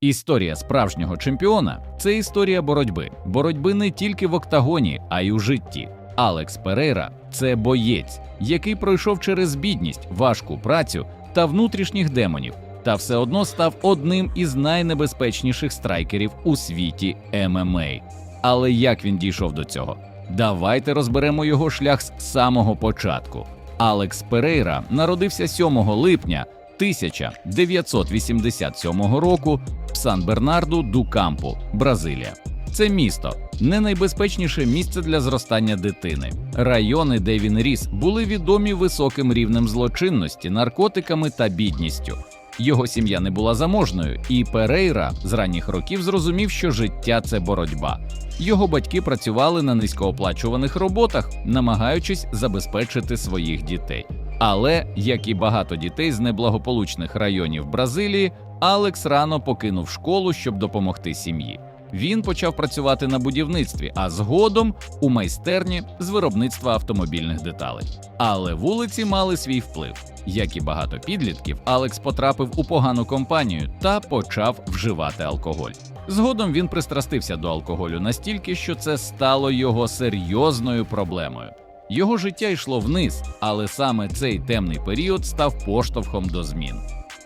Історія справжнього чемпіона це історія боротьби, боротьби не тільки в октагоні, а й у житті. Алекс Перейра це боєць, який пройшов через бідність, важку працю та внутрішніх демонів, та все одно став одним із найнебезпечніших страйкерів у світі ММА. Але як він дійшов до цього? Давайте розберемо його шлях з самого початку. Алекс Перейра народився 7 липня 1987 року в Сан-Бернарду ду Кампу, Бразилія. Це місто не найбезпечніше місце для зростання дитини. Райони, де він ріс, були відомі високим рівнем злочинності, наркотиками та бідністю. Його сім'я не була заможною, і Перейра з ранніх років зрозумів, що життя це боротьба. Його батьки працювали на низькооплачуваних роботах, намагаючись забезпечити своїх дітей. Але, як і багато дітей з неблагополучних районів Бразилії, Алекс рано покинув школу, щоб допомогти сім'ї. Він почав працювати на будівництві, а згодом у майстерні з виробництва автомобільних деталей. Але вулиці мали свій вплив. Як і багато підлітків, Алекс потрапив у погану компанію та почав вживати алкоголь. Згодом він пристрастився до алкоголю настільки, що це стало його серйозною проблемою. Його життя йшло вниз, але саме цей темний період став поштовхом до змін.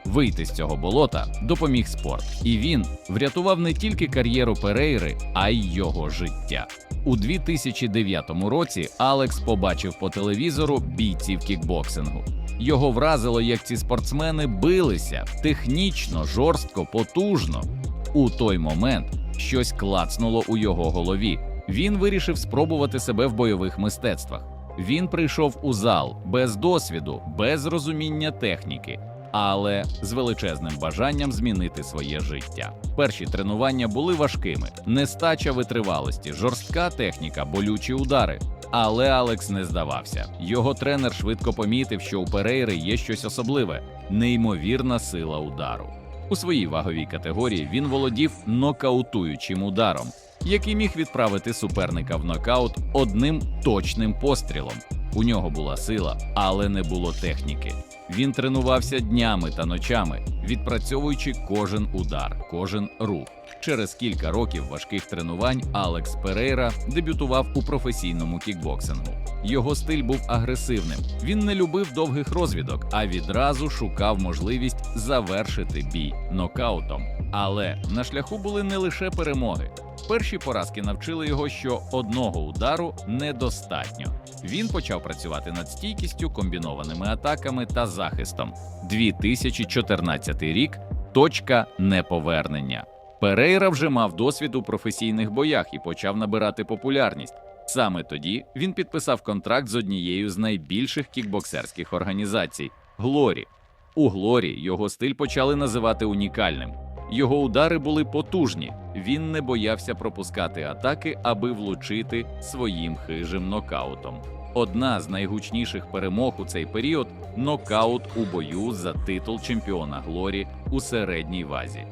Вийти з цього болота допоміг спорт, і він врятував не тільки кар'єру Перейри, а й його життя. У 2009 році Алекс побачив по телевізору бійців кікбоксингу. Його вразило, як ці спортсмени билися технічно, жорстко, потужно. У той момент щось клацнуло у його голові. Він вирішив спробувати себе в бойових мистецтвах. Він прийшов у зал без досвіду, без розуміння техніки, але з величезним бажанням змінити своє життя. Перші тренування були важкими: нестача витривалості, жорстка техніка, болючі удари. Але Алекс не здавався. Його тренер швидко помітив, що у Перейри є щось особливе неймовірна сила удару. У своїй ваговій категорії він володів нокаутуючим ударом, який міг відправити суперника в нокаут одним точним пострілом. У нього була сила, але не було техніки. Він тренувався днями та ночами, відпрацьовуючи кожен удар, кожен рух. Через кілька років важких тренувань Алекс Перейра дебютував у професійному кікбоксингу. Його стиль був агресивним. Він не любив довгих розвідок, а відразу шукав можливість завершити бій нокаутом. Але на шляху були не лише перемоги. Перші поразки навчили його, що одного удару недостатньо. Він почав працювати над стійкістю, комбінованими атаками та захистом. 2014 рік точка неповернення. Перейра вже мав досвід у професійних боях і почав набирати популярність. Саме тоді він підписав контракт з однією з найбільших кікбоксерських організацій Глорі. У Глорі його стиль почали називати унікальним. Його удари були потужні. Він не боявся пропускати атаки, аби влучити своїм хижим нокаутом. Одна з найгучніших перемог у цей період нокаут у бою за титул чемпіона Глорі у середній вазі.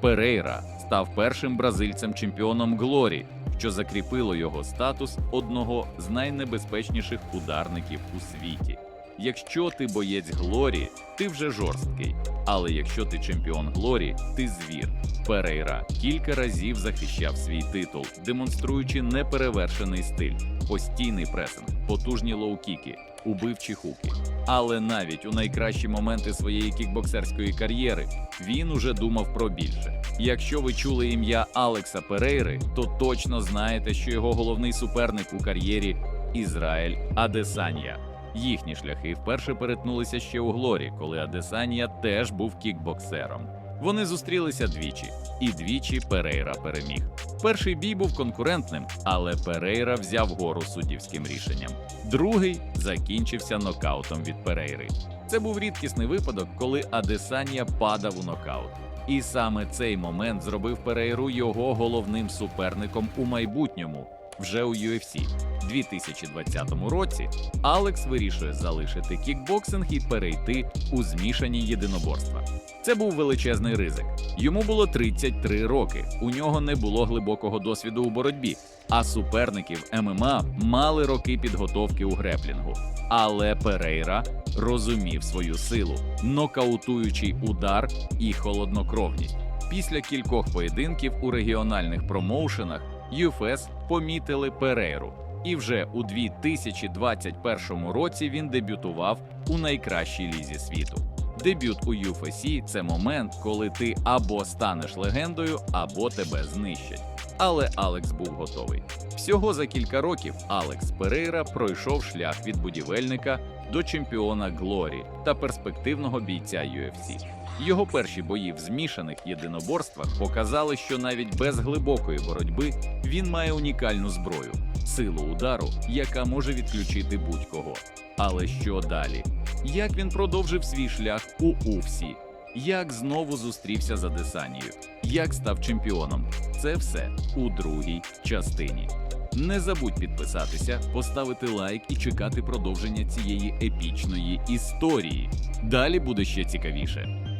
Перейра став першим бразильцем чемпіоном Глорі, що закріпило його статус одного з найнебезпечніших ударників у світі. Якщо ти боєць Глорі, ти вже жорсткий. Але якщо ти чемпіон Глорі, ти звір. Перейра кілька разів захищав свій титул, демонструючи неперевершений стиль, постійний пресинг, потужні лоу-кіки, убивчі хуки. Але навіть у найкращі моменти своєї кікбоксерської кар'єри він уже думав про більше. Якщо ви чули ім'я Алекса Перейри, то точно знаєте, що його головний суперник у кар'єрі Ізраїль Адесанія. Їхні шляхи вперше перетнулися ще у Глорі, коли Адесанія теж був кікбоксером. Вони зустрілися двічі, і двічі Перейра переміг. Перший бій був конкурентним, але Перейра взяв гору суддівським рішенням. Другий закінчився нокаутом від Перейри. Це був рідкісний випадок, коли Адесанія падав у нокаут. І саме цей момент зробив Перейру його головним суперником у майбутньому, вже у UFC. 2020 році Алекс вирішує залишити кікбоксинг і перейти у змішані єдиноборства. Це був величезний ризик. Йому було 33 роки. У нього не було глибокого досвіду у боротьбі, а суперників ММА мали роки підготовки у греплінгу. Але Перейра розумів свою силу, нокаутуючий удар і холоднокровність. Після кількох поєдинків у регіональних промоушенах UFS помітили Перейру, і вже у 2021 році він дебютував у найкращій лізі світу. Дебют у UFC – це момент, коли ти або станеш легендою, або тебе знищать. Але Алекс був готовий. Всього за кілька років Алекс Перейра пройшов шлях від будівельника до чемпіона Глорі та перспективного бійця UFC. Його перші бої в змішаних єдиноборствах показали, що навіть без глибокої боротьби він має унікальну зброю силу удару, яка може відключити будь-кого. Але що далі? Як він продовжив свій шлях у Уфсі? Як знову зустрівся з Адесанією? Як став чемпіоном? Це все у другій частині. Не забудь підписатися, поставити лайк і чекати продовження цієї епічної історії. Далі буде ще цікавіше.